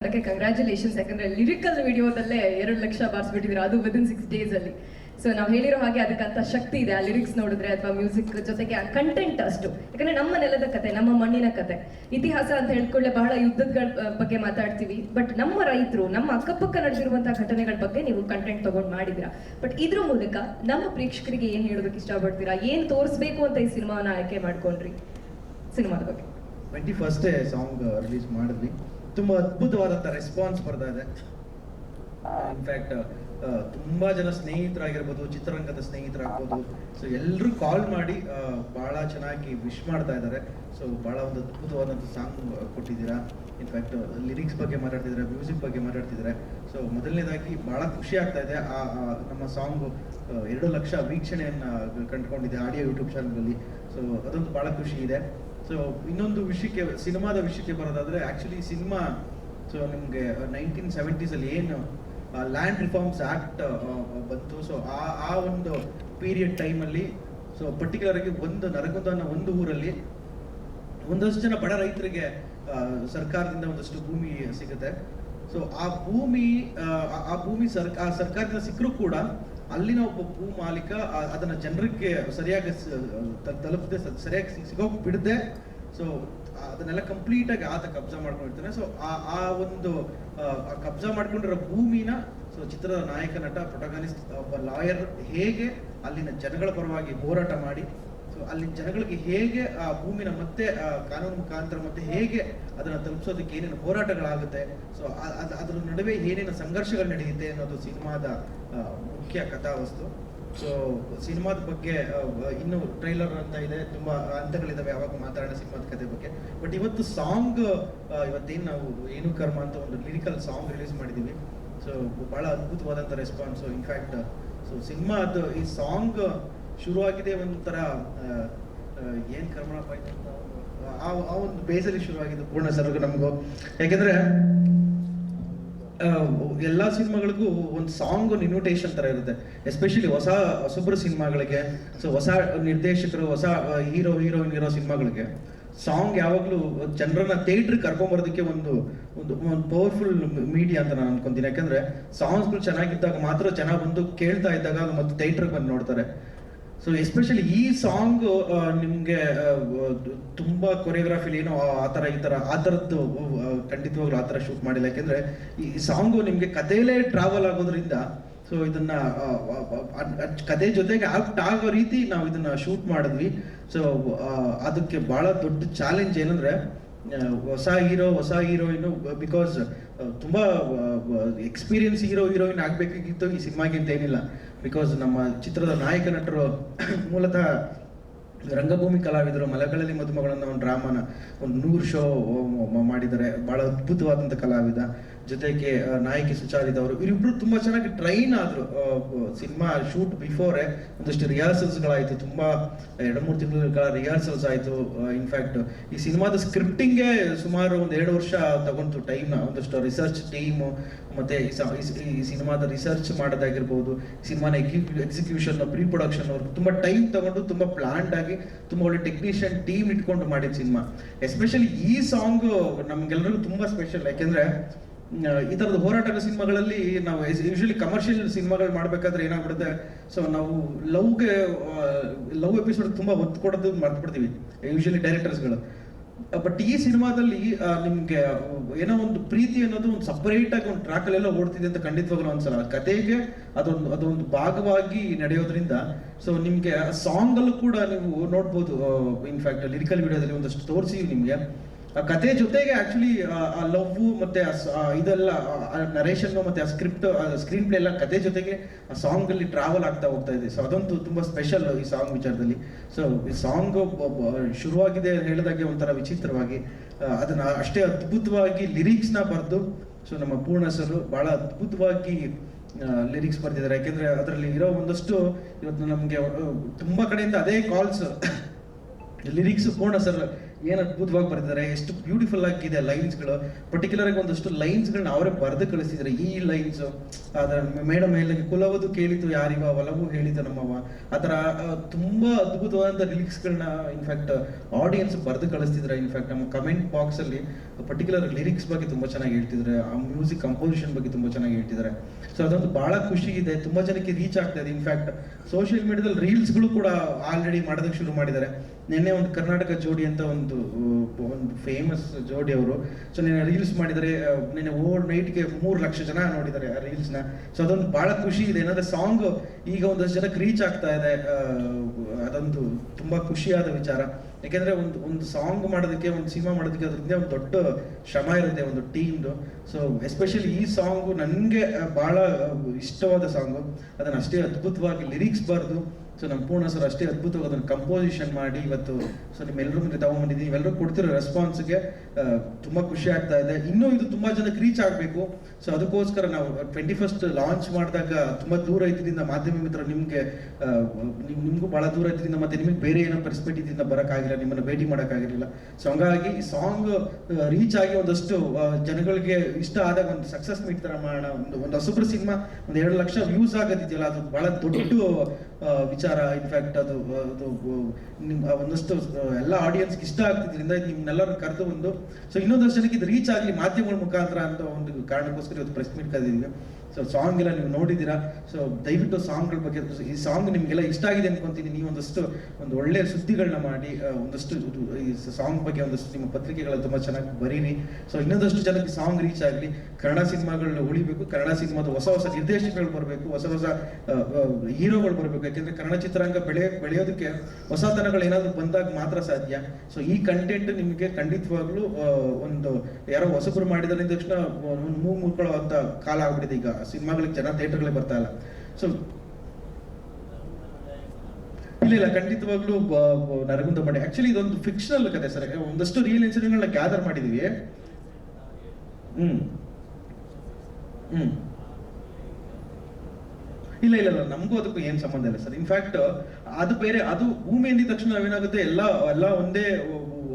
ಅದಕ್ಕೆ ಕಂಗ್ರ್ಯಾಚುಲೇಷನ್ಸ್ ಯಾಕಂದ್ರೆ ಲಿರಿಕಲ್ ವಿಡಿಯೋದಲ್ಲೇ ಎರಡು ಲಕ್ಷ ಬಾರಿಸ್ಬಿಟ್ಟಿದ್ದೀರಾ. ಅದು ವಿದಿನ್ ಸಿಕ್ಸ್ ಡೇಸ್ ಅಲ್ಲಿ. ಸೊ ನಾವು ಹೇಳಿರೋ ಹಾಗೆ ಅದಕ್ಕಂತ ಶಕ್ತಿ ಇದೆ ಆ ಲಿರಿಕ್ಸ್ ನೋಡಿದ್ರೆ ಅಥವಾ ಮ್ಯೂಸಿಕ್ ಜೊತೆಗೆ ಆ ಕಂಟೆಂಟ್ ಅಷ್ಟು. ಯಾಕಂದ್ರೆ ನಮ್ಮ ನೆಲದ ಕತೆ, ನಮ್ಮ ಮಣ್ಣಿನ ಕತೆ. ಇತಿಹಾಸ ಅಂತ ಹೇಳ್ಕೊಳ್ಳೆ ಬಹಳ ಯುದ್ಧಗಳ ಬಗ್ಗೆ ಮಾತಾಡ್ತೀವಿ. ಬಟ್ ನಮ್ಮ ರೈತರು, ನಮ್ಮ ಅಕ್ಕಪಕ್ಕ ನಡೆದಿರುವಂತಹ ಘಟನೆಗಳ ಬಗ್ಗೆ ನೀವು ಕಂಟೆಂಟ್ ತಗೊಂಡು ಮಾಡಿದಿರಾ ಬಟ್ ಇದ್ರ ಮೂಲಕ ನಮ್ಮ ಪ್ರೇಕ್ಷಕರಿಗೆ ಏನ್ ಹೇಳೋದಕ್ಕೆ ಇಷ್ಟಪಡ್ತೀರಾ? ಏನ್ ತೋರಿಸ್ಬೇಕು ಅಂತ ಈ ಸಿನಿಮಾನ ಆಯ್ಕೆ ಮಾಡ್ಕೊಂಡ್ರಿ? ಸಿನಿಮಾದ ಬಗ್ಗೆ. ಟ್ವೆಂಟಿ ಫಸ್ಟೇ ಸಾಂಗ್ ರಿಲೀಸ್ ಮಾಡಿದ್ವಿ. ತುಂಬ ಅದ್ಭುತವಾದಂಥ ರೆಸ್ಪಾನ್ಸ್ ಬರ್ತಾ ಇದೆ. ಇನ್ಫ್ಯಾಕ್ಟ್ ತುಂಬಾ ಜನ ಸ್ನೇಹಿತರಾಗಿರ್ಬೋದು, ಚಿತ್ರರಂಗದ ಸ್ನೇಹಿತರಾಗ್ಬೋದು. ಸೊ ಎಲ್ಲರೂ ಕಾಲ್ ಮಾಡಿ ಬಹಳ ಚೆನ್ನಾಗಿ ವಿಶ್ ಮಾಡ್ತಾ ಇದ್ದಾರೆ. ಸೊ ಬಹಳ ಒಂದು ಅದ್ಭುತವಾದಂತ ಸಾಂಗ್ ಕೊಟ್ಟಿದ್ದೀರಾ. ಇನ್ಫ್ಯಾಕ್ಟ್ ಲಿರಿಕ್ಸ್ ಬಗ್ಗೆ ಮಾತಾಡ್ತಿದ್ದಾರೆ ಮ್ಯೂಸಿಕ್ ಬಗ್ಗೆ ಮಾತಾಡ್ತಿದ್ದಾರೆ. ಸೊ ಮೊದಲನೇದಾಗಿ ಬಹಳ ಖುಷಿ ಆಗ್ತಾ ಇದೆ. ಆ ನಮ್ಮ ಸಾಂಗ್ ಎರಡು ಲಕ್ಷ ವೀಕ್ಷಣೆಯನ್ನ ಕಂಡುಕೊಂಡಿದೆ ಆಡಿಯೋ ಯೂಟ್ಯೂಬ್ ಚಾನಲಲ್ಲಿ ಸೊ ಅದೊಂದು ಬಹಳ ಖುಷಿ ಇದೆ. ಸೊ ಇನ್ನೊಂದು ವಿಷಯಕ್ಕೆ ಸಿನಿಮಾದ ವಿಷಯಕ್ಕೆ ಬರೋದಾದ್ರೆ ಆಕ್ಚುಲಿ ಸಿನಿಮಾ ಸೊ ನಿಮಗೆ ನೈನ್ಟೀನ್ ಸೆವೆಂಟೀಸಲ್ಲಿ ಏನು ಲ್ಯಾಂಡ್ ರಿಫಾರ್ಮ್ಸ್ ಆಕ್ಟ್ ಬಂತು. ಸೊ ಆ ಆ ಒಂದು ಪೀರಿಯಡ್ ಟೈಮಲ್ಲಿ ಸೊ ಪರ್ಟಿಕ್ಯುಲರ್ ಆಗಿ ಒಂದು ನರಗುಂದ ಒಂದು ಊರಲ್ಲಿ ಒಂದಷ್ಟು ಜನ ಬಡ ರೈತರಿಗೆ ಸರ್ಕಾರದಿಂದ ಒಂದಷ್ಟು ಭೂಮಿ ಸಿಗುತ್ತೆ. ಸೊ ಆ ಭೂಮಿ ಆ, ಭೂಮಿ ಸರ್ಕಾರದಿಂದ ಸಿಕ್ಕರೂ ಕೂಡ ಅಲ್ಲಿನ ಒಬ್ಬ ಭೂ ಮಾಲೀಕ ಅದನ್ನ ಜನರಿಗೆ ಸರಿಯಾಗಿ ತಲುಪದೆ ಸರಿಯಾಗಿ ಸಿಗೋ ಬಿಡದೆ ಸೊ ಅದನ್ನೆಲ್ಲ ಕಂಪ್ಲೀಟ್ ಆಗಿ ಆತ ಕಬ್ಜಾ ಮಾಡ್ಕೊಂಡಿರ್ತಾನೆ. ಸೊ ಆ ಆ ಒಂದು ಕಬ್ಜಾ ಮಾಡ್ಕೊಂಡಿರೋ ಭೂಮಿನ ಸೊ ಚಿತ್ರದ ನಾಯಕ ನಟ ಪ್ರೊಟಗಾನಿಸ್ಟ್ ಒಬ್ಬ ಲಾಯರ್ ಹೇಗೆ ಅಲ್ಲಿನ ಜನಗಳ ಪರವಾಗಿ ಹೋರಾಟ ಮಾಡಿ ಅಲ್ಲಿ ಜನಗಳಿಗೆ ಹೇಗೆ ಆ ಭೂಮಿನ ಮತ್ತೆ ಆ, ಕಾನೂನು ಮುಖಾಂತರ ಮತ್ತೆ ಹೇಗೆ ಅದನ್ನ ತಲುಪಿಸೋದಕ್ಕೆ ಏನೇನು ಹೋರಾಟಗಳಾಗುತ್ತೆ? ಸೊ ಅದ್ರ ನಡುವೆ ಏನೇನು ಸಂಘರ್ಷಗಳು ನಡೆಯುತ್ತೆ ಅನ್ನೋದು ಸಿನಿಮಾದ ಮುಖ್ಯ ಕಥಾವಸ್ತು. ಸೊ ಸಿನಿಮಾದ ಬಗ್ಗೆ ಇನ್ನು ಟ್ರೈಲರ್ ಅಂತ ಇದೆ ತುಂಬಾ ಹಂತಗಳಿದಾವೆ ಯಾವಾಗ ಮಾತಾಡೋಣ ಸಿನಿಮಾದ ಕಥೆ ಬಗ್ಗೆ. ಬಟ್ ಇವತ್ತು ಸಾಂಗ್ ಇವತ್ತೇನು ನಾವು ಏನು ಕರ್ಮ ಅಂತ ಒಂದು ಲಿರಿಕಲ್ ಸಾಂಗ್ ರಿಲೀಸ್ ಮಾಡಿದೀವಿ. ಸೊ ಬಹಳ ಅದ್ಭುತವಾದಂಥ ರೆಸ್ಪಾನ್ಸ್ ಇನ್ಫ್ಯಾಕ್ಟ್ ಸೊ ಸಿನಿಮಾ ಅದು ಈ ಸಾಂಗ್ ಶುರುವಾಗಿದೆ ಒಂಥರ ಏನು ಕರ್ಮಣಪ್ಪ ಅಂತ ಆ ಒಂದು ಬೇಸಲ್ಲಿ ಶುರುವಾಗಿದ್ದು ಪೂರ್ಣ ಸರ್ಗೂ ನಮಗೂ. ಯಾಕೆಂದ್ರೆ ಎಲ್ಲ ಸಿನಿಮಾಗಳಿಗೂ ಒಂದು ಸಾಂಗ್ ಒಂದು ಇನ್ವಿಟೇಷನ್ ತರ ಇರುತ್ತೆ. ಎಸ್ಪೆಷಲಿ ಹೊಸ, ಹೊಸಬ್ರು ಸಿನಿಮಾಗಳಿಗೆ, ಸೊ ಹೊಸ ನಿರ್ದೇಶಕರು, ಹೊಸ ಹೀರೋ ಹೀರೋಯಿನ್ ಇರೋ ಸಿನಿಮಾಗಳಿಗೆ ಸಾಂಗ್ ಯಾವಾಗಲೂ ಜನರನ್ನ ಥಿಯೇಟ್ರಿಗೆ ಕರ್ಕೊಂಬರೋದಕ್ಕೆ ಒಂದು ಒಂದು ಒಂದು ಪವರ್ಫುಲ್ ಮೀಡಿಯಾ ಅಂತ ನಾನು ಅನ್ಕೊಂತೀನಿ. ಯಾಕಂದ್ರೆ ಸಾಂಗ್ಸ್ಗಳು ಚೆನ್ನಾಗಿದ್ದಾಗ ಮಾತ್ರ ಜನ ಬಂದು ಕೇಳ್ತಾ ಇದ್ದಾಗ ಮತ್ತೆ ಥಿಯೇಟ್ರಿಗೆ ಬಂದು ನೋಡ್ತಾರೆ. ಸೊ ಎಸ್ಪೆಷಲಿ ಈ ಸಾಂಗ್ ನಿಮ್ಗೆ ತುಂಬಾ ಕೊರಿಯೋಗ್ರಾಫಿಲಿ ಏನೋ ಆ- ತರ ಈ ತರ ಆ ತರದ್ದು ಆ, ಖಂಡಿತವಾಗ್ಲೂ ಆ ತರ ಶೂಟ್ ಮಾಡಿಲ್ಲ. ಯಾಕೆಂದ್ರೆ ಈ ಸಾಂಗು ನಿಮ್ಗೆ ಕಥೆಯಲ್ಲೇ ಟ್ರಾವೆಲ್ ಆಗೋದ್ರಿಂದ ಸೊ ಇದನ್ನ ಕತೆ ಜೊತೆಗೆ ಆಕ್ಟ್ ಆಗೋ ರೀತಿ ನಾವು ಇದನ್ನ ಶೂಟ್ ಮಾಡಿದ್ವಿ. ಸೊ ಅದಕ್ಕೆ ಬಹಳ ದೊಡ್ಡ ಚಾಲೆಂಜ್ ಏನಂದ್ರೆ ಹೊಸ ಹೀರೋ ಹೊಸ ಹೀರೋಯಿನ್ ಬಿಕಾಸ್ ತುಂಬಾ ಎಕ್ಸ್ಪೀರಿಯನ್ಸ್ ಹೀರೋ ಹೀರೋಯಿನ್ ಆಗ್ಬೇಕಾಗಿತ್ತು ಈ ಸಿನಿಮಾಗಿಂತ ಏನಿಲ್ಲ. ಬಿಕಾಸ್ ನಮ್ಮ ಚಿತ್ರದ ನಾಯಕ ನಟರು ಮೂಲತಃ ರಂಗಭೂಮಿ ಕಲಾವಿದರು ಮಲೆಗಳಲ್ಲಿ ಮದುಮಗಳನ್ನ ಒಂದು ಡ್ರಾಮಾನ ಒಂದು ನೂರು ಶೋ ಮಾಡಿದ್ದಾರೆ. ಬಹಳ ಅದ್ಭುತವಾದಂಥ ಕಲಾವಿದ. ಜೊತೆಗೆ ನಾಯಕಿ ಸುಚಾರಿತ ಅವರು, ಇವರಿಬ್ರು ತುಂಬಾ ಚೆನ್ನಾಗಿ ಟ್ರೈನ್ ಆದ್ರು. ಸಿನಿಮಾ ಶೂಟ್ ಬಿಫೋರೆ ಒಂದಷ್ಟು ರಿಹರ್ಸಲ್ಸ್ ಗಳಾಯ್ತು ತುಂಬಾ ಎರಡು ಮೂರು ತಿಂಗಳ ರಿಹರ್ಸಲ್ಸ್ ಆಯ್ತು ಇನ್ಫ್ಯಾಕ್ಟ್ ಈ ಸಿನಿಮಾದ ಸ್ಕ್ರಿಪ್ಟಿಂಗ್ಗೆ ಸುಮಾರು ಒಂದು ಎರಡು ವರ್ಷ ತಗೊಂತು ಟೈಮ್ ಒಂದಷ್ಟು ರಿಸರ್ಚ್ ಟೀಮ್ ಮತ್ತೆ ಈ ಸಿನಿಮಾದ ರಿಸರ್ಚ್ ಮಾಡೋದಾಗಿರ್ಬೋದು ಸಿನಿಮಾನ ಎಕ್ಸಿಕ್ಯೂಷನ್ ಪ್ರೀ ಪ್ರೊಡಕ್ಷನ್ ಅವ್ರು ತುಂಬಾ ಟೈಮ್ ತಗೊಂಡು, ತುಂಬಾ ಪ್ಲಾನ್ಡ್ ಆಗಿ, ತುಂಬಾ ಒಳ್ಳೆ ಟೆಕ್ನಿಷಿಯನ್ ಟೀಮ್ ಇಟ್ಕೊಂಡು ಮಾಡಿದ ಸಿನಿಮಾ. ಎಸ್ಪೆಷಲಿ ಈ ಸಾಂಗ್ ನಮ್ಗೆಲ್ಲರಿಗೂ ತುಂಬಾ ಸ್ಪೆಷಲ್ ಯಾಕೆಂದ್ರೆ ಈ ಥರದ ಹೋರಾಟದ ಸಿನಿಮಾಗಳಲ್ಲಿ ನಾವು ಯೂಶಲಿ ಕಮರ್ಷಿಯಲ್ ಸಿನಿಮಾಗಳು ಮಾಡ್ಬೇಕಾದ್ರೆ ಏನಾಗ್ಬಿಡುತ್ತೆ? ಸೊ ನಾವು ಲವ್ಗೆ ಲವ್ ಎಪಿಸೋಡ್ ತುಂಬಾ ಒತ್ತು ಕೊಡೋದು ಮಾಡ್ಬಿಡ್ತೀವಿ ಬಿಡ್ತೀವಿ ಯೂಶಲಿ ಡೈರೆಕ್ಟರ್ಸ್ಗಳು ಬಟ್ ಈ ಸಿನಿಮಾದಲ್ಲಿ ನಿಮ್ಗೆ ಏನೋ ಒಂದು ಪ್ರೀತಿ ಅನ್ನೋದು ಒಂದು ಸಪರೇಟ್ ಆಗಿ ಒಂದು ಟ್ರ್ಯಾಕ್ ಅಲ್ಲೆಲ್ಲ ಓಡ್ತಿದೆ ಅಂತ ಖಂಡಿತವಾಗ್ಲೂ ಅನ್ಸಲ್ಲ ಕತೆಗೆ ಅದೊಂದು ಅದೊಂದು ಭಾಗವಾಗಿ ನಡೆಯೋದ್ರಿಂದ ಸೊ ನಿಮ್ಗೆ ಸಾಂಗ್ ಅಲ್ಲೂ ಕೂಡ ನೀವು ನೋಡ್ಬೋದು. ಇನ್ಫ್ಯಾಕ್ಟ್ ಲಿರಿಕಲ್ ವಿಡಿಯೋದಲ್ಲಿ ಒಂದಷ್ಟು ತೋರಿಸಿ ನಿಮ್ಗೆ. ಕತೆ ಜೊತೆಗೆ ಆಕ್ಚುಲಿ ಆ ಲವ್ ಮತ್ತೆ ಇದೆಲ್ಲ ನರೇಷನ್ ಮತ್ತೆ ಆ ಸ್ಕ್ರಿಪ್ಟ್ ಸ್ಕ್ರೀನ್ ಪ್ಲೇ ಎಲ್ಲ ಕತೆ ಜೊತೆಗೆ ಆ ಸಾಂಗ್ ಅಲ್ಲಿ ಟ್ರಾವೆಲ್ ಆಗ್ತಾ ಹೋಗ್ತಾ ಇದೆ. ಸೊ ಅದಂತೂ ತುಂಬಾ ಸ್ಪೆಷಲ್ ಈ ಸಾಂಗ್ ವಿಚಾರದಲ್ಲಿ. ಸೊ ಈ ಸಾಂಗ್ ಶುರುವಾಗಿದೆ ಹೇಳಿದಾಗೆ ಒಂಥರ ವಿಚಿತ್ರವಾಗಿ ಅದನ್ನ ಅಷ್ಟೇ ಅದ್ಭುತವಾಗಿ ಲಿರಿಕ್ಸ್ನ ಬರೆದು, ಸೊ, ನಮ್ಮ ಪೂರ್ಣ ಸರ್ ಬಹಳ ಅದ್ಭುತವಾಗಿ ಲಿರಿಕ್ಸ್ ಬರ್ತಿದ್ದಾರೆ ಯಾಕೆಂದ್ರೆ ಅದರಲ್ಲಿ ಇರೋ ಒಂದಷ್ಟು ಇವತ್ತು ನಮ್ಗೆ ತುಂಬಾ ಕಡೆಯಿಂದ ಅದೇ ಕಾಲ್ಸ್ ಲಿರಿಕ್ಸ್ ಪೂರ್ಣ ಸರ್ ಏನು ಅದ್ಭುತವಾಗಿ ಬರೆದಿದ್ದಾರೆ, ಎಷ್ಟು ಬ್ಯೂಟಿಫುಲ್ ಆಗಿದೆ ಲೈನ್ಸ್ಗಳು ಪರ್ಟಿಕ್ಯುಲರ್ ಆಗಿ ಒಂದಷ್ಟು ಲೈನ್ಸ್ಗಳನ್ನ ಅವರೇ ಬರೆದು ಕಳಿಸಿದ್ರೆ ಈ ಲೈನ್ಸ್ ಅದರ ಮೇಡಮ್ ಮೇಲೆ ಕುಲವದು ಕೇಳಿತು ಯಾರಿವ ಒಲವು ಹೇಳಿದ ನಮ್ಮವ ಆ ಥರ ತುಂಬ ಅದ್ಭುತವಾದ ಲಿರಿಕ್ಸ್ಗಳನ್ನ ಇನ್ಫ್ಯಾಕ್ಟ್ ಆಡಿಯನ್ಸ್ ಬರೆದು ಕಳಿಸ್ತಿದ್ರೆ ಇನ್ಫ್ಯಾಕ್ಟ್ ನಮ್ಮ ಕಮೆಂಟ್ ಬಾಕ್ಸ್ ಅಲ್ಲಿ ಪರ್ಟಿಕ್ಯುಲರ್ ಲಿರಿಕ್ಸ್ ಬಗ್ಗೆ ತುಂಬಾ ಚೆನ್ನಾಗಿ ಹೇಳ್ತಿದ್ದಾರೆ. ಆ ಮ್ಯೂಸಿಕ್ ಕಂಪೋಸಿಷನ್ ಬಗ್ಗೆ ತುಂಬಾ ಚೆನ್ನಾಗಿ ಹೇಳ್ತಿದ್ದಾರೆ. ಸೊ ಅದೊಂದು ಬಹಳ ಖುಷಿ ಇದೆ. ತುಂಬಾ ಜನಕ್ಕೆ ರೀಚ್ ಆಗ್ತಾ ಇದೆ. ಇನ್ಫ್ಯಾಕ್ಟ್ ಸೋಷಿಯಲ್ ಮೀಡಿಯಾದಲ್ಲಿ ರೀಲ್ಸ್ಗಳು ಕೂಡ ಆಲ್ರೆಡಿ ಮಾಡೋದಕ್ಕೆ ಶುರು ಮಾಡಿದ್ದಾರೆ. ನಿನ್ನೆ ಒಂದು ಕರ್ನಾಟಕ ಜೋಡಿ ಅಂತ ಒಂದು ಒಂದು ಫೇಮಸ್ ಜೋಡಿ ಅವರು. ಸೊ ನಿನ್ನೆ ರೀಲ್ಸ್ ಮಾಡಿದರೆ ನಿನ್ನೆ ಓವರ್ ನೈಟ್ಗೆ ಮೂರು ಲಕ್ಷ ಜನ ನೋಡಿದ್ದಾರೆ ಆ ರೀಲ್ಸ್ನ ಸೊ ಅದೊಂದು ಭಾಳ ಖುಷಿ ಇದೆ. ಏನಂದ್ರೆ ಸಾಂಗ್ ಈಗ ಒಂದಷ್ಟು ಜನಕ್ಕೆ ರೀಚ್ ಆಗ್ತಾ ಇದೆ. ಅದೊಂದು ತುಂಬ ಖುಷಿಯಾದ ವಿಚಾರ. ಯಾಕೆಂದ್ರೆ ಒಂದು ಒಂದು ಸಾಂಗ್ ಮಾಡೋದಕ್ಕೆ, ಒಂದು ಸಿನಿಮಾ ಮಾಡೋದಕ್ಕೆ ಅದರಿಂದ ಒಂದು ದೊಡ್ಡ ಶ್ರಮ ಇರುತ್ತೆ ಒಂದು ಟೀಮ್ದು ಸೊ ಎಸ್ಪೆಷಲಿ ಈ ಸಾಂಗು ನನಗೆ ಭಾಳ ಇಷ್ಟವಾದ ಸಾಂಗು ಅದನ್ನು ಅಷ್ಟೇ ಅದ್ಭುತವಾಗಿ ಲಿರಿಕ್ಸ್ ಬರೆದು ಸೊ ನಮ್ಮ ಪೂರ್ಣ ಸರ್ ಅಷ್ಟೇ ಅದ್ಭುತವಾಗಿ ಅದನ್ನು ಕಂಪೋಸಿಷನ್ ಮಾಡಿ ಇವತ್ತು ಸೊ ನಿಮ್ಮೆಲ್ಲರೂ ಮುಂದೆ ತಗೊಂಡ್ಬಂದಿದ್ದೀವಿ ಇವೆಲ್ಲರೂ ಕೊಡ್ತಿರೋ ರೆಸ್ಪಾನ್ಸ್ಗೆ ತುಂಬಾ ಖುಷಿ ಆಗ್ತಾ ಇದೆ. ಇನ್ನೂ ಇದು ತುಂಬಾ ಜನಕ್ಕೆ ರೀಚ್ ಆಗಬೇಕು. ಸೊ ಅದಕ್ಕೋಸ್ಕರ ನಾವು ಟ್ವೆಂಟಿ ಫಸ್ಟ್ ಲಾಂಚ್ ಮಾಡಿದಾಗ ತುಂಬಾ ದೂರ ಇದ್ರಿಂದ ಮಾಧ್ಯಮ ಮಿತ್ರ ನಿಮಗೆ ನಿಮಗೂ ಭಾಳ ದೂರ ಇದ್ರಿಂದ ಮತ್ತೆ ನಿಮಗೆ ಬೇರೆ ಏನೋ ಪರ್ಸ್ಪೆಕ್ಟಿವ್ ಇದರಿಂದ ಬರೋಕ್ಕಾಗಿಲ್ಲ, ನಿಮ್ಮನ್ನ ಭೇಟಿ ಮಾಡೋಕ್ಕಾಗಿರಲಿಲ್ಲ. ಸೊ ಹಂಗಾಗಿ ಈ ಸಾಂಗ್ ರೀಚ್ ಆಗಿ ಒಂದಷ್ಟು ಜನಗಳಿಗೆ ಇಷ್ಟ ಆದಾಗ ಒಂದು ಸಕ್ಸಸ್ ಮೀಟ್ ತರ ಮಾಡೋಣ. ಒಂದು ಒಂದು ಹೊಸಬ್ರ ಸಿನಿಮಾ, ಒಂದು ಎರಡು ಲಕ್ಷ ವ್ಯೂಸ್ ಆಗೋದಿದೆಯಲ್ಲ, ಅದು ಭಾಳ ದೊಡ್ಡ ವಿಚಾರ ಇನ್ಫ್ಯಾಕ್ಟ್ ಅದು ಅದು ನಿಮ್, ಆ ಒಂದಷ್ಟು ಎಲ್ಲ ಆಡಿಯನ್ಸ್ಗೆ ಇಷ್ಟ ಆಗ್ತಿದ್ರಿಂದ ನಿಮ್ನೆಲ್ಲರೂ ಕರೆದು ಒಂದು ಸೊ ಇನ್ನೊಂದಷ್ಟು ಜನಕ್ಕೆ ಇದು ರೀಚ್ ಆಗಲಿ ಮಾಧ್ಯಮಗಳ ಮುಖಾಂತರ ಅಂತ ಒಂದು ಕಾರಣಕ್ಕೋಸ್ಕರ ಇವತ್ತು ಪ್ರೆಸ್ ಮೀಟ್ ಕರೆದಿದ್ದೀವಿ. ಸೊ ಸಾಂಗ್ ಎಲ್ಲ ನೀವು ನೋಡಿದ್ದೀರಾ? ಸೊ ದಯವಿಟ್ಟು ಸಾಂಗ್ಗಳ ಬಗ್ಗೆ ಈ ಸಾಂಗ್ ನಿಮಗೆಲ್ಲ ಇಷ್ಟ ಆಗಿದೆ ಅನ್ಕೊಂತೀನಿ. ನೀವು ಒಂದಷ್ಟು, ಒಂದು ಒಳ್ಳೆಯ ಸುದ್ದಿಗಳನ್ನ ಮಾಡಿ ಒಂದಷ್ಟು ಈ ಸಾಂಗ್ ಬಗ್ಗೆ ಒಂದಷ್ಟು ನಿಮ್ಮ ಪತ್ರಿಕೆಗಳ ತುಂಬಾ ಚೆನ್ನಾಗಿ ಬರೀರಿ. ಸೊ ಇನ್ನೊಂದಷ್ಟು ಜನಕ್ಕೆ ಸಾಂಗ್ ರೀಚ್ ಆಗಲಿ. ಕನ್ನಡ ಸಿನಿಮಾಗಳನ್ನ ಉಳಿಬೇಕು. ಕನ್ನಡ ಸಿನಿಮಾದ ಹೊಸ ಹೊಸ ನಿರ್ದೇಶಕಗಳು ಬರಬೇಕು. ಹೊಸ ಹೊಸ ಹೀರೋಗಳು ಬರಬೇಕು. ಯಾಕೆಂದ್ರೆ ಕನ್ನಡ ಚಿತ್ರರಂಗ ಬೆಳೆ, ಬೆಳೆಯೋದಕ್ಕೆ ಹೊಸತನಗಳು ಏನಾದರೂ ಬಂದಾಗ ಮಾತ್ರ ಸಾಧ್ಯ. ಸೊ ಈ ಕಂಟೆಂಟ್ ನಿಮಗೆ ಖಂಡಿತವಾಗ್ಲೂ ಒಂದು, ಯಾರೋ ಹೊಸಬರು ಮಾಡಿದ್ರೆ ಅಂದ ತಕ್ಷಣ ಮೂಗು ಮುರ್ಕೊಳ್ಳೋ ಕಾಲ ಆಗ್ಬಿಟ್ಟಿದೆ ಈಗ. ಸಿನಿಮಾಗಳಿಗೆ ಜನ ಥಿಯೇಟರ್ಗಳಿಗೆ ಬರ್ತಾ ಇಲ್ಲ. ಸೊ ಇಲ್ಲ ಇಲ್ಲ, ಖಂಡಿತವಾಗ್ಲೂ ನರಗುಂದ ಬಂಡೆ ಆಕ್ಚುಲಿ ಇದೊಂದು ಫಿಕ್ಷನಲ್ ಕತೆ ಸರ್. ಒಂದಷ್ಟು ರಿಯಲ್ ಇನ್ಸಿಡೆಂಟ್ಗಳನ್ನ ಗ್ಯಾದರ್ ಮಾಡಿದೀವಿ. ಹ್ಮ್. ಹ್ಮ್. ಇಲ್ಲ ಇಲ್ಲ ಇಲ್ಲ, ನಮಗೂ ಅದಕ್ಕೂ ಏನ್ ಸಂಬಂಧ ಇಲ್ಲ ಸರ್. ಇನ್ಫ್ಯಾಕ್ಟ್ ಅದು ಬೇರೆ, ಅದು ಭೂಮಿ ಅಂದಿದ ತಕ್ಷಣ ನಾವೇನಾಗುತ್ತೆ, ಎಲ್ಲ ಎಲ್ಲ ಒಂದೇ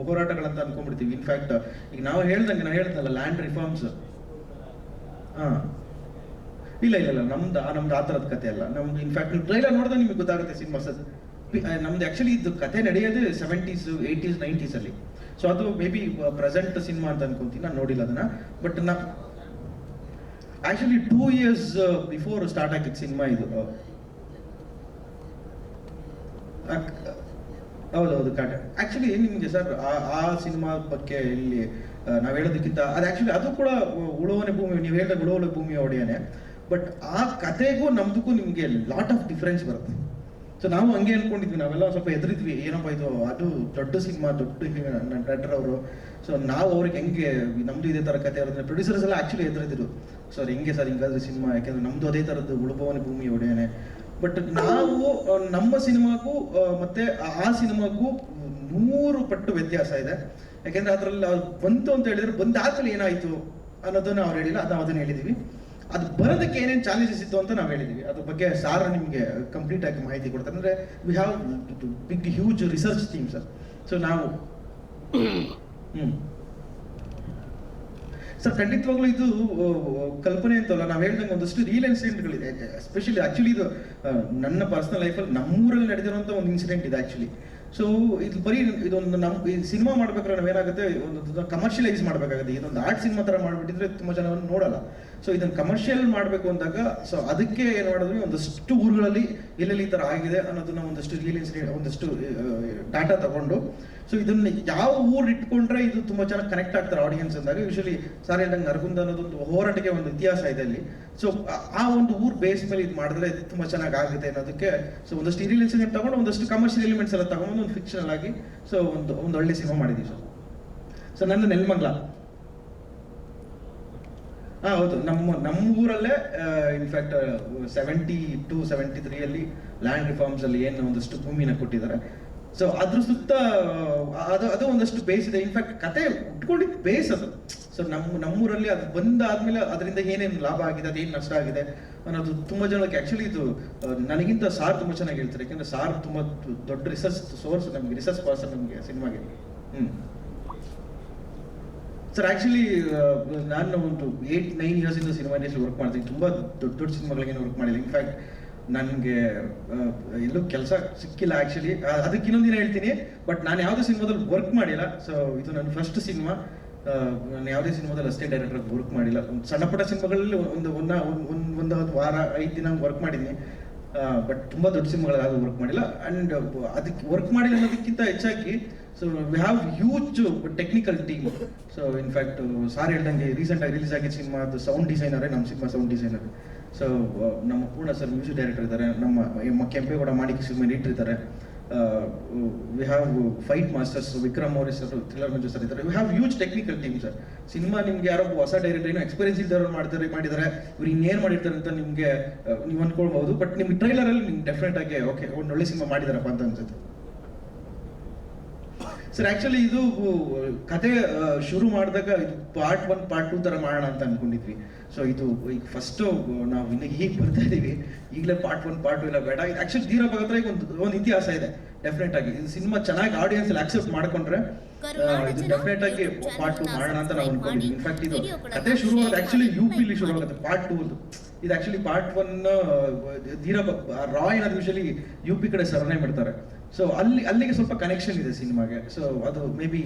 ಹೋರಾಟಗಳಂತ ಅನ್ಕೊಂಡ್ಬಿಡ್ತೀವಿ. ಇನ್ಫ್ಯಾಕ್ಟ್ ಈಗ ನಾವು ಹೇಳ್ದಂಗೆ, ನಾವು ಹೇಳ್ತಲ್ಲ ಲ್ಯಾಂಡ್ ರಿಫಾರ್ಮ್ಸ್ ಹಾ. ಇಲ್ಲ ಇಲ್ಲ ಇಲ್ಲ, ನಮ್ದು ನಮ್ದು ಆ ಥರದ ಕತೆ ಅಲ್ಲ. ನಮ್ದು ಇನ್ಫ್ಯಾಕ್ಟ್ ನೀವು ಟ್ರೈಲರ್ ನೋಡಿದ್ರೆ ನಿಮಗೆ ಗೊತ್ತಾಗುತ್ತೆ ಸಿನಿಮಾ ನಮ್ದು ಆ್ಯಕ್ಚುಲಿ ಇದು ಕತೆ ನಡೆಯೋದು ಸೆವೆಂಟೀಸ್ ಏಯ್ಟೀಸ್ ನೈಂಟೀಸ್ ಅಲ್ಲಿ. ಸೊ ಅದು ಮೇ ಬಿ ಪ್ರೆಸೆಂಟ್ ಸಿನಿಮಾ ಅಂತ ಅನ್ಕೊಂತೀನಿ, ನಾನು ನೋಡಿಲ್ಲ ಅದನ್ನ. ಬಟ್ ನಾ actually two years before start ಆಗಿದ್ದು ಸಿನಿಮಾ ಇದು ಹೌದೌದು ಕಾಟ ಆ್ಯಕ್ಚುಲಿ ನಿಮಗೆ ಸರ್ ಆ ಸಿನಿಮಾ ಬಗ್ಗೆ ಇಲ್ಲಿ ನಾವು ನಾವ್ ಹೇಳೋದಕ್ಕಿಂತ ಅದು ಆ್ಯಕ್ಚುಲಿ ಅದು ಕೂಡ ಉಳುವನೆ ಭೂಮಿ ನೀವು ಹೇಳಿದ ಉಳುವನೆ ಭೂಮಿ ಒಡೆಯನೆ. ಬಟ್ ಆ ಕತೆಗೂ ನಮ್ದಕ್ಕೂ ನಿಮಗೆ ಲಾಟ್ ಆಫ್ ಡಿಫ್ರೆನ್ಸ್ ಬರುತ್ತೆ. ಸೊ ನಾವು ಹಂಗೆ ಅನ್ಕೊಂಡಿದ್ವಿ, ನಾವೆಲ್ಲ ಸ್ವಲ್ಪ ಎದುರಿದ್ವಿ ಏನಪ್ಪ ಇದು, ಅದು ದೊಡ್ಡ ಸಿನಿಮಾ, ದೊಡ್ಡ ನಟರವರು. ಸೊ ನಾವು ಅವ್ರಿಗೆ ಹೆಂಗೆ, ನಮ್ದು ಇದೇ ತರ ಕತೆ ಆದರೆ ಪ್ರೊಡ್ಯೂಸರ್ಸ್ ಎಲ್ಲ ಆ್ಯಕ್ಚುಲಿ ಎದುರಿದ್ರು ಸರ್ ಹೆಂಗೆ ಸರ್ ಹಿಂಗಾದ್ರೆ ಸಿನಿಮಾ, ಯಾಕೆಂದ್ರೆ ನಮ್ದು ಅದೇ ತರದ್ದು ಉಳುಭವನ ಭೂಮಿ ಒಡೆಯನೆ. ಬಟ್ ನಾವು ನಮ್ಮ ಸಿನಿಮಾಗೂ ಮತ್ತೆ ಆ- ಸಿನಿಮಾಗೂ ನೂರು ಪಟ್ಟು ವ್ಯತ್ಯಾಸ ಇದೆ. ಯಾಕೆಂದ್ರೆ ಅದ್ರಲ್ಲಿ ಅವ್ರು ಬಂತು ಅಂತ ಹೇಳಿದ್ರೆ ಬಂದಾದ್ಮೇಲೆ ಏನಾಯ್ತು ಅನ್ನೋದನ್ನ ಅವ್ರು ಹೇಳಿಲ್ಲ ಅದು ಅದನ್ನ ಹೇಳಿದೀವಿ. ಅದು ಬರೋದಕ್ಕೆ ಏನೇನು ಚಾಲೆಂಜಸ್ ಇತ್ತು ಅಂತ ನಾವು ಹೇಳಿದ್ದೀವಿ ಅದ್ರ ಬಗ್ಗೆ ಸಾರ್ ನಿಮಗೆ ಕಂಪ್ಲೀಟ್ ಆಗಿ ಮಾಹಿತಿ ಕೊಡ್ತಾರೆ. ಅಂದ್ರೆ we have big huge research team sir so ನಾವು ಸರ್ ಖಂಡಿತವಾಗ್ಲೂ ಇದು ಕಲ್ಪನೆ ಅಂತಲ್ಲ ನಾವು ಹೇಳ್ದಂಗೆ ಒಂದಷ್ಟು ರಿಯಲ್ ಇನ್ಸಿಡೆಂಟ್ಗಳಿದೆ ಎಸ್ಪೆಷಲಿ ಆ್ಯಕ್ಚುಲಿ ಇದು ನನ್ನ ಪರ್ಸನಲ್ ಲೈಫಲ್ಲಿ ನಮ್ಮೂರಲ್ಲಿ ನಡೆದಿರುವಂಥ ಒಂದು ಇನ್ಸಿಡೆಂಟ್ ಇದೆ ಆ್ಯಕ್ಚುಲಿ ಸೊ ಇದು ಬರೀ ಇದೊಂದು ನಮ್ಮ ಸಿನಿಮಾ ಮಾಡ್ಬೇಕಾದ್ರೆ ನಾವೇನಾಗುತ್ತೆ, ಒಂದು ಕಮರ್ಷಿಯಲೈಸ್ ಮಾಡಬೇಕಾಗುತ್ತೆ. ಇದೊಂದು ಆರ್ಟ್ ಸಿನಿಮಾ ತರ ಮಾಡ್ಬಿಟ್ಟಿದ್ರೆ ತುಂಬಾ ಜನ ನೋಡಲ್ಲ. ಸೊ ಇದನ್ನ ಕಮರ್ಷಿಯಲ್ ಮಾಡಬೇಕು ಅಂದಾಗ ಸೊ ಅದಕ್ಕೆ ಏನು ಮಾಡಿದ್ವಿ? ಒಂದಷ್ಟು ಊರುಗಳಲ್ಲಿ ಎಲ್ಲೆಲ್ಲಿ ಈ ಥರ ಆಗಿದೆ ಅನ್ನೋದನ್ನ ಒಂದಷ್ಟು ರಿಲೀನ್ಸ್ ಒಂದಷ್ಟು ಡಾಟಾ ತಗೊಂಡು. ಸೊ ಇದನ್ನ ಯಾವ ಊರು ಇಟ್ಕೊಂಡ್ರೆ ಇದು ತುಂಬಾ ಚೆನ್ನಾಗಿ ಕನೆಕ್ಟ್ ಆಗ್ತಾರೆ ಆಡಿಯನ್ಸ್ ಅಂದಾಗ ಯೂಶಲಿ ಸಾರಿ ಅಂದಂಗೆ ನರಗುಂದ ಅನ್ನೋದೊಂದು ಹೋರಾಟಕ್ಕೆ ಒಂದು ಇತಿಹಾಸ ಇದೆ ಅಲ್ಲಿ. ಸೊ ಆ ಒಂದು ಊರು ಬೇಸ್ ಮೇಲೆ ಇದು ಮಾಡಿದ್ರೆ ಇದು ತುಂಬ ಚೆನ್ನಾಗಿ ಆಗುತ್ತೆ ಅನ್ನೋದಕ್ಕೆ ಸೊ ಒಂದಷ್ಟು ಇನ್ಸಿಡೆಂಟ್ ತಗೊಂಡು ಒಂದಷ್ಟು ಕಮರ್ಷಿಯಲ್ ಎಲಿಮೆಂಟ್ಸ್ ಎಲ್ಲ ತಗೊಂಡು ಒಂದು ಫಿಕ್ಷನಲ್ ಆಗಿ ಸೊ ಒಂದು ಒಂದು ಒಳ್ಳೆ ಸಿನಿಮಾ ಮಾಡಿದೀವಿ. ಸರ್ ಸೊ ನನ್ನ ನೆಲ್ಮಂಗ್ಲ. ಹಾ ಹೌದು. ನಮ್ಮ ನಮ್ಮ ಊರಲ್ಲೇ in fact seventy two seventy ತ್ರೀಯಲ್ಲಿ land reforms ಅಲ್ಲಿ ಏನು ಒಂದಷ್ಟು ಭೂಮಿನ ಕೊಟ್ಟಿದ್ದಾರೆ. ಸೊ ಅದ್ರ ಸುತ್ತ, ಅದು ಅದು ಒಂದಷ್ಟು ಬೇಸ್ ಇದೆ. ಇನ್ಫ್ಯಾಕ್ಟ್ ಕತೆ ಉಟ್ಕೊಂಡಿದ್ದು ಬೇಸ್ ಅದು. ಸೊ ನಮ್ಮ ನಮ್ಮೂರಲ್ಲಿ ಅದು ಬಂದಾದ್ಮೇಲೆ ಅದರಿಂದ ಏನೇನು ಲಾಭ ಆಗಿದೆ, ಅದೇನು ನಷ್ಟ ಆಗಿದೆ ಅನ್ನೋದು ತುಂಬಾ ಜನಕ್ಕೆ ಆ್ಯಕ್ಚುಲಿ ಇದು ನನಗಿಂತ ಸಾರ್ ತುಂಬಾ ಚೆನ್ನಾಗಿ ಹೇಳ್ತಾರೆ. ಯಾಕಂದ್ರೆ ಸಾರ್ ತುಂಬಾ ದೊಡ್ಡ ರಿಸರ್ಚ್ ಸೋರ್ಸ್ ನಮ್ಗೆ ರಿಸರ್ಚ್ ಪರ್ಸನ್ ನಮಗೆ, ಸಿನಿಮಾಗೆ. ಹ್ಮ್. ಸರ್ ಆ್ಯಕ್ಚುಲಿ ನಾನು ಒಂದು ಏಯ್ಟ್ ನೈನ್ ಇಯರ್ಸಿಂದ ಸಿನಿಮಾ ಇಂಡಸ್ಟ್ರಿ ವರ್ಕ್ ಮಾಡ್ತೀನಿ ತುಂಬ ದೊಡ್ಡ ದೊಡ್ಡ ಸಿನಿಮಾಗಳಿಗೆ ವರ್ಕ್ ಮಾಡಿಲ್ಲ ಇನ್ಫ್ಯಾಕ್ಟ್ ನನಗೆ ಎಲ್ಲೂ ಕೆಲಸ ಸಿಕ್ಕಿಲ್ಲ ಆ್ಯಕ್ಚುಲಿ ಅದಕ್ಕೆ ದಿನ ಹೇಳ್ತೀನಿ. ಬಟ್ ನಾನು ಯಾವುದೇ ಸಿನಿಮಾದಲ್ಲಿ ವರ್ಕ್ ಮಾಡಿಲ್ಲ. ಸೊ ಇದು ನನ್ನ ಫಸ್ಟ್ ಸಿನಿಮಾ ನಾನು ಯಾವುದೇ ಸಿನಿಮಾದಲ್ಲಿ ಅಷ್ಟೇ ಡೈರೆಕ್ಟರ್ ವರ್ಕ್ ಮಾಡಿಲ್ಲ. ಸಣ್ಣ ಪುಟ್ಟ ಸಿನಿಮಾಗಳಲ್ಲಿ ಒಂದು ಒಂದು ಒಂದು ಒಂದು ವಾರ, ಐದು ದಿನ ವರ್ಕ್ ಮಾಡಿದ್ದೀನಿ. ಬಟ್ ತುಂಬ ದೊಡ್ಡ ಸಿನಿಮಾಗಳಲ್ಲಿ ಯಾವುದು ವರ್ಕ್ ಮಾಡಿಲ್ಲ. ಆ್ಯಂಡ್ ಅದಕ್ಕೆ ವರ್ಕ್ ಮಾಡಿಲ್ಲ ಅನ್ನೋದಕ್ಕಿಂತ ಹೆಚ್ಚಾಗಿ so we have huge technical team so in fact sir ಹೇಳ್ದಂಗೆ ರೀಸೆಂಟಾಗಿ ರಿಲೀಸ್ ಆಗಿದ್ದ ಸಿನಿಮಾದ ಸೌಂಡ್ ಡಿಸೈನರೇ ನಮ್ಮ ಸಿನಿಮಾ ಸೌಂಡ್ ಡಿಸೈನರ್ ಸೊ ನಮ್ಮ ಪೂರ್ಣ ಸರ್ ಮ್ಯೂಸಿಕ್ ಡೈರೆಕ್ಟರ್ ಇದ್ದಾರೆ. ನಮ್ಮ ಕೆಂಪೇಗೌಡ ಮಾಡಿ ಸಿನಿಮಾ ಇದ್ದಾರೆ. We have fight masters Vikram Maurya sir thriller Manju sir ಇದ್ದಾರೆ. We have huge technical team sir cinema ನಿಮ್ಗೆ ಯಾರೋ ಹೊಸ ಡೈರೆಕ್ಟರ್ ಏನೋ ಎಕ್ಸ್ಪೀರಿಯನ್ಸ್ ಇದ್ದವರು ಮಾಡ್ತಾರೆ ಮಾಡಿದ್ದಾರೆ ಇವ್ರು ಇನ್ನೇನು ಮಾಡಿರ್ತಾರೆ ಅಂತ ನಿಮಗೆ ನೀವು ಅಂದ್ಕೊಳ್ಬಹುದು ಬಟ್ ನಿಮ್ಗೆ ಟ್ರೈಲರಲ್ಲಿ ನಿಮ್ಗೆ ಡೆಫಿನೆಟ್ ಆಗಿ ಓಕೆ ಒಳ್ಳೆ ಸಿನಿಮಾ ಮಾಡಿದಾರಪ್ಪ ಅಂತ ಅನ್ಸುತ್ತೆ. ಸರ್ ಆಕ್ಚುಲಿ ಇದು ಕತೆ ಶುರು ಮಾಡಿದಾಗ ಇದು ಪಾರ್ಟ್ ಒನ್ ಪಾರ್ಟ್ ಟೂ ತರ ಮಾಡೋಣ ಅಂತ ಅನ್ಕೊಂಡಿದ್ವಿ. ಸೊ ಇದು ಈಗ ಫಸ್ಟ್ ನಾವು ಇನ್ನು ಹೀಗೆ ಬರ್ತಾ ಇದೀವಿ. ಈಗಲೇ ಪಾರ್ಟ್ ಒನ್ ಪಾರ್ಟ್ ಟೂ ಇಲ್ಲ ಬೇಡ. ಇದು ಆಕ್ಚುಲಿ ಧೀರ ಭಗತ್ರ ಒಂದು ಒಂದು ಇತಿಹಾಸ ಇದೆ ಡೆಫಿನೆಟ್ ಆಗಿ. ಇದು ಸಿನಿಮಾ ಚೆನ್ನಾಗಿ ಆಡಿಯನ್ಸ್ ಅಲ್ಲಿ ಅಕ್ಸೆಪ್ಟ್ ಮಾಡ್ಕೊಂಡ್ರೆ ಇದು ಡೆಫಿನೆಟ್ ಆಗಿ ಪಾರ್ಟ್ ಟೂ ಮಾಡೋಣ ಅಂತ ನಾವು ಅನ್ಕೊಂಡಿದ್ವಿ. ಇನ್ಫ್ಯಾಕ್ಟ್ ಇದು ಕತೆ ಶುರು ಆಗೋದು ಆಕ್ಚುಲಿ ಯು ಪಿಲಿ ಶುರು ಆಗುತ್ತೆ. ಪಾರ್ಟ್ ಟೂ ಇದು actually part one Dheera Rai ಅನ್ನೋದು ಯೂಶಲಿ ಯು ಪಿ ಕಡೆ ಸರಣೆ ಮಾಡ್ತಾರೆ. ಸೊ ಅಲ್ಲಿ, ಅಲ್ಲಿಗೆ ಸ್ವಲ್ಪ ಕನೆಕ್ಷನ್ ಇದೆ ಸಿನಿಮಾಗೆ. ಸೊ ಅದು ಮೇ ಬಿ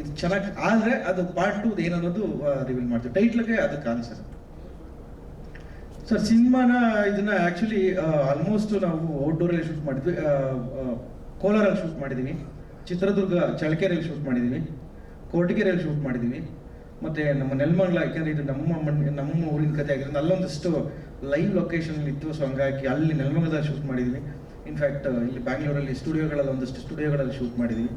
ಇದು ಚೆನ್ನಾಗಿ, ಆದರೆ ಅದು ಪಾರ್ಟ್ ಟು ಏನನ್ನೋದು ರಿವೀಲ್ ಮಾಡ್ತೀವಿ. ಟೈಟ್ಲ್ಗೆ ಅದಕ್ಕೆ ಆನ್ಸರ್ ಸರ್ ಸಿನಿಮಾನ ಇದನ್ನ ಆಕ್ಚುಲಿ ಆಲ್ಮೋಸ್ಟ್ ನಾವು ಔಟ್ಡೋರಲ್ಲಿ ಶೂಟ್ ಮಾಡಿದ್ವಿ. ಕೋಲಾರಲ್ಲಿ ಶೂಟ್ ಮಾಡಿದೀವಿ. ಚಿತ್ರದುರ್ಗ, ಚಳ್ಳಕೆರೆಯಲ್ಲಿ ಶೂಟ್ ಮಾಡಿದೀವಿ. ಕೋಟಗೆರೆಯಲ್ಲಿ ಶೂಟ್ ಮಾಡಿದೀವಿ. ಮತ್ತೆ ನಮ್ಮ ನೆಲಮಂಗ್ಲ, ಯಾಕೆಂದ್ರೆ ಇದು ನಮ್ಮ ನಮ್ಮ ಊರಿನ ಕತೆ ಆಗಿರೋದು ಅಲ್ಲೊಂದಷ್ಟು ಲೈವ್ ಲೊಕೇಶನ್ ಇತ್ತು ಸೊ ಹಂಗಾಗಿ ಅಲ್ಲಿ ನೆಲಮಂಗಲದಲ್ಲಿ ಶೂಟ್ ಮಾಡಿದ್ವಿ. ಇನ್ಫ್ಯಾಕ್ಟ್ ಇಲ್ಲಿ ಬ್ಯಾಂಗ್ಳೂರಲ್ಲಿ ಸ್ಟುಡಿಯೋಗಳಲ್ಲಿ ಒಂದಷ್ಟು ಸ್ಟುಡಿಯೋಗಳಲ್ಲಿ ಶೂಟ್ ಮಾಡಿದ್ವಿ.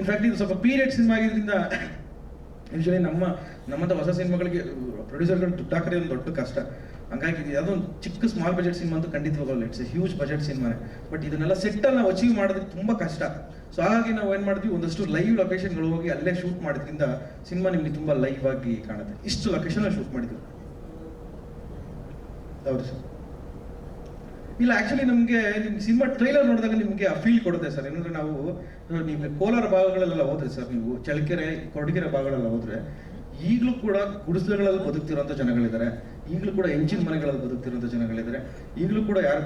ಇನ್ಫ್ಯಾಕ್ಟ್ ಇದು ಸ್ವಲ್ಪ ಪೀರಿಯಡ್ ಸಿನಿಮಾ ಆಗಿರೋದ್ರಿಂದ ಯೂಶಲಿ ನಮ್ಮ, ನಮ್ಮಂಥ ಹೊಸ ಸಿನಿಮಾಗಳಿಗೆ ಪ್ರೊಡ್ಯೂಸರ್ಗಳು ದುಡ್ಡು ಹಾಕೋದೇ ಒಂದು ದೊಡ್ಡ ಕಷ್ಟ. ಹಂಗಾಗಿ ಒಂದು ಚಿಕ್ಕ ಸ್ಮಾಲ್ ಬಜೆಟ್ ಸಿನಿಮಾ ಅಂತ ಖಂಡಿತವಾಗಲ್ಲ ಇಟ್ಸ್ ಹ್ಯೂಜ್ ಬಜೆಟ್ ಸಿನಿಮಾನೆ ಬಟ್ ಇದನ್ನೆಲ್ಲ ಸೆಟ್ಟಲ್ಲಿ ನಾವು ಅಚೀವ್ ಮಾಡೋದಕ್ಕೆ ತುಂಬ ಕಷ್ಟ. ಸೊ ಹಾಗಾಗಿ ನಾವು ಏನು ಮಾಡಿದ್ವಿ? ಒಂದಷ್ಟು ಲೈವ್ ಲೊಕೇಶನ್ಗಳು ಹೋಗಿ ಅಲ್ಲೇ ಶೂಟ್ ಮಾಡಿದ್ರಿಂದ ಸಿನಿಮಾ ನಿಮಗೆ ತುಂಬ ಲೈವ್ ಆಗಿ ಕಾಣುತ್ತೆ. ಇಷ್ಟು ಲೊಕೇಶನ್ ಶೂಟ್ ಮಾಡಿದ್ವಿ. ಹೌದು ಸರ್ ಇಲ್ಲ ಆಕ್ಚುಲಿ ನಮಗೆ ನಿಮ್ಗೆ ಸಿನಿಮಾ ಟ್ರೈಲರ್ ನೋಡಿದಾಗ ನಿಮಗೆ ಆ ಫೀಲ್ ಕೊಡುತ್ತೆ ಸರ್ ಏನಂದ್ರೆ ನಾವು ನೀವು ಕೋಲಾರ ಭಾಗಗಳಲ್ಲೆಲ್ಲ ಹೋದ್ರೆ ಸರ್ ನೀವು ಚಳ್ಳಕೆರೆ ಕೊಡಗೆರೆ ಭಾಗಗಳೆಲ್ಲ ಹೋದ್ರೆ ಈಗಲೂ ಕೂಡ ಗುಡಿಸಲುಗಳಲ್ಲಿ ಬದುಕ್ತಿರುವಂಥ ಜನಗಳಿದ್ದಾರೆ. ಈಗಲೂ ಕೂಡ ಎಂಜಿನ್ ಮನೆಗಳಲ್ಲಿ ಬದುಕ್ತಿರುವಂಥ ಜನಗಳಿದ್ದಾರೆ. ಈಗಲೂ ಕೂಡ ಯಾರು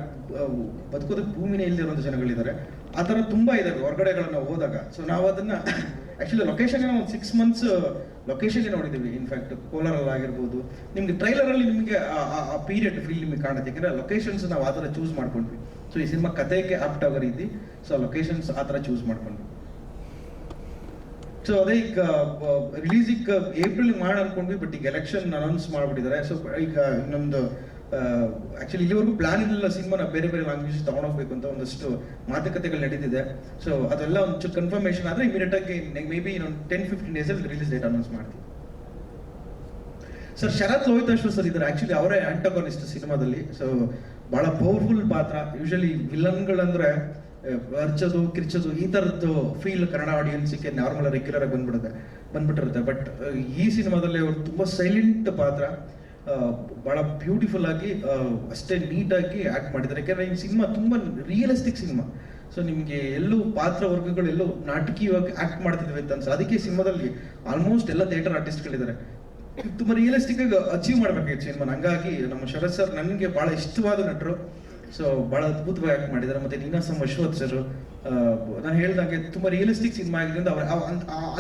ಬದುಕೋದಕ್ಕೆ ಭೂಮಿನೇ ಇಲ್ಲದಿರುವಂಥ ಜನಗಳಿದ್ದಾರೆ. ಆ ಥರ ತುಂಬ ಇದೆ, ಹೊರಗಡೆಗಳನ್ನ ಹೋದಾಗ. ಸೊ ನಾವು ಅದನ್ನ ಆಕ್ಚುಲಿ ಲೊಕೇಶನ್ ಒಂದು ಸಿಕ್ಸ್ ಮಂತ್ಸ್ ಲೊಕೇಶನ್ ನೋಡಿದ್ದೀವಿ. ಇನ್ಫ್ಯಾಕ್ಟ್ ಕೋಲಾರಲ್ಲಿ ಆಗಿರ್ಬೋದು. ನಿಮ್ಗೆ ಟ್ರೈಲರಲ್ಲಿ ನಿಮಗೆ, ಆ ಪೀರಿಯಡ್ ಫೀಲ್ ನಿಮಗೆ ಕಾಣುತ್ತೆ. ಯಾಕಂದ್ರೆ ಲೊಕೇಶನ್ಸ್ ನಾವು ಆ ಥರ ಚೂಸ್ ಮಾಡ್ಕೊಂಡ್ವಿ. ಸೊ ಈ ಸಿನಿಮಾ ಕಥೆಗೆ ಆಪ್ಟ್ ಆಗೋ ರೀತಿ ಸೊ ಲೊಕೇಶನ್ಸ್ ಆ ಥರ ಚೂಸ್ ಮಾಡ್ಕೊಂಡ್ವಿ. ಸೊ ಅದೇ ಈಗ ರಿಲೀಸ್ ಈಗ ಏಪ್ರಿಲ್ ಮಾಡಿ ಅನ್ಕೊಂಡ್ವಿ ಬಟ್ ಈಗ ಎಲೆಕ್ಷನ್ ಅನೌನ್ಸ್ ಮಾಡ್ಬಿಟ್ಟಿದ್ದಾರೆ. ಸೊ ಈಗ, ಇನ್ನೊಂದು ಆಕ್ಚುಲಿ ಇಲ್ಲಿವರೆಗೂ ಪ್ಲಾನ್ ಇರಲಿಲ್ಲ ಸಿನಿಮಾನ ಬೇರೆ ಬೇರೆ ಲ್ಯಾಂಗ್ವೇಜ್ ತಗೊಂಡೋಗ್ಬೇಕು ಅಂತ ಒಂದಷ್ಟು ಮಾತುಕತೆಗಳು ನಡೀತಿದೆ. ಸೊ ಅದೆಲ್ಲ ಒಂಚೂರು ಕನ್ಫರ್ಮೇಷನ್ ಆದರೆ ಇಮಿಡಿಯೇಟ್ ಆಗಿ ಮೇ ಬಿ ಇನ್ನೊಂದು ಟೆನ್ ಫಿಫ್ಟೀನ್ ಡೇಸಲ್ಲಿ ರಿಲೀಸ್ ಡೇಟ್ ಅನೌನ್ಸ್ ಮಾಡ್ತೀವಿ. ಸರ್ ಶರತ್ ಲೋಹಿತಾಶ್ವರ್ ಸರ್ ಇದ್ದಾರೆ. ಆ್ಯಕ್ಚುಲಿ ಅವರೇ ಆಂಟಗೋನಿಸ್ಟ್ ಸಿನಿಮಾದಲ್ಲಿ. ಸೊ ಭಾಳ ಪವರ್ಫುಲ್ ಪಾತ್ರ. ಯೂಶಲಿ ವಿಲನ್ಗಳಂದ್ರೆ ಅರ್ಚೋದು, ಕಿರ್ಚೋದು ಈ ಥರದ್ದು ಫೀಲ್ ಕನ್ನಡ ಆಡಿಯನ್ಸಿಗೆ ನಾರ್ಮಲ್ ರೆಗ್ಯುಲರ್ ಆಗಿ ಬಂದ್ಬಿಡುತ್ತೆ ಬಂದ್ಬಿಟ್ಟಿರುತ್ತೆ. ಬಟ್ ಈ ಸಿನಿಮಾದಲ್ಲಿ ಅವರು ತುಂಬ ಸೈಲೆಂಟ್ ಪಾತ್ರ. ಬಹಳ ಬ್ಯೂಟಿಫುಲ್ ಆಗಿ ಅಷ್ಟೇ ನೀಟಾಗಿ ಆಕ್ಟ್ ಮಾಡಿದ್ದಾರೆ. ಯಾಕಂದ್ರೆ ಈ ಸಿನಿಮಾ ತುಂಬಾ ರಿಯಲಿಸ್ಟಿಕ್ ಸಿನಿಮಾ. ಸೊ ನಿಮಗೆ ಎಲ್ಲೂ ಪಾತ್ರ ವರ್ಗಗಳೆಲ್ಲೂ ನಾಟಕೀಯವಾಗಿ ಆಕ್ಟ್ ಮಾಡ್ತಿದ್ವಿ ಅಂತ ಅನ್ಸಲ್ಲ. ಅದಕ್ಕೆ ಸಿನಿಮಾದಲ್ಲಿ ಆಲ್ಮೋಸ್ಟ್ ಎಲ್ಲ ಥಿಯೇಟರ್ ಆರ್ಟಿಸ್ಟ್ಗಳಿದ್ದಾರೆ ತುಂಬಾ ರಿಯಲಿಸ್ಟಿಕ್ ಆಗಿ ಅಚೀವ್ ಮಾಡ್ಬೇಕಾಗಿತ್ತು ಸಿನಿಮಾ ಹಂಗಾಗಿ ನಮ್ಮ ಶರತ್ ಸರ್ ನನಗೆ ಬಹಳ ಇಷ್ಟವಾದ ನಟರು. ಸೊ ಬಹಳ ಅದ್ಭುತವಾಗಿ ಆಕ್ಟ್ ಮಾಡಿದ್ದಾರೆ. ಮತ್ತೆ ನೀನಾಸಂ ಅಶ್ವಥ್ ಸರ್ ನಾನು ಹೇಳ್ದಂಗೆ ತುಂಬಾ ರಿಯಲಿಸ್ಟಿಕ್ ಸಿನಿಮಾ ಆಗಿದ್ದರಿಂದ ಅವ್ರ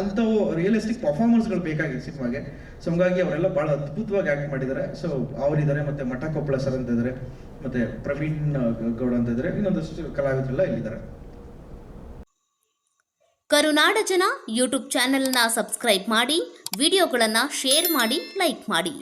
ಅಂಥವು ರಿಯಲಿಸ್ಟಿಕ್ ಪರ್ಫಾರ್ಮೆನ್ಸ್ಗಳು ಬೇಕಾಗಿದೆ ಸಿನಿಮಾಗೆ. ಸೊ ಹಂಗಾಗಿ ಅವರೆಲ್ಲ ಬಹಳ ಅದ್ಭುತವಾಗಿ ಆಕ್ಟ್ ಮಾಡಿದ್ದಾರೆ. ಸೊ ಅವರಿದ್ದಾರೆ, ಮತ್ತೆ ಮಠ ಕೊಪ್ಪಳ ಸರ್ ಅಂತ ಇದ್ದಾರೆ. ಮತ್ತೆ ಪ್ರವೀಣ್ ಗೌಡ ಅಂತ ಇದ್ದಾರೆ. ಇನ್ನೊಂದಷ್ಟು ಕಲಾವಿದರೆಲ್ಲ ಇಲ್ಲಿದ್ದಾರೆ. ಕರುನಾಡ ಜನ ಯೂಟ್ಯೂಬ್ ಚಾನೆಲ್ನ ಸಬ್ಸ್ಕ್ರೈಬ್ ಮಾಡಿ, ವಿಡಿಯೋಗಳನ್ನು ಶೇರ್ ಮಾಡಿ ಲೈಕ್ ಮಾಡಿ.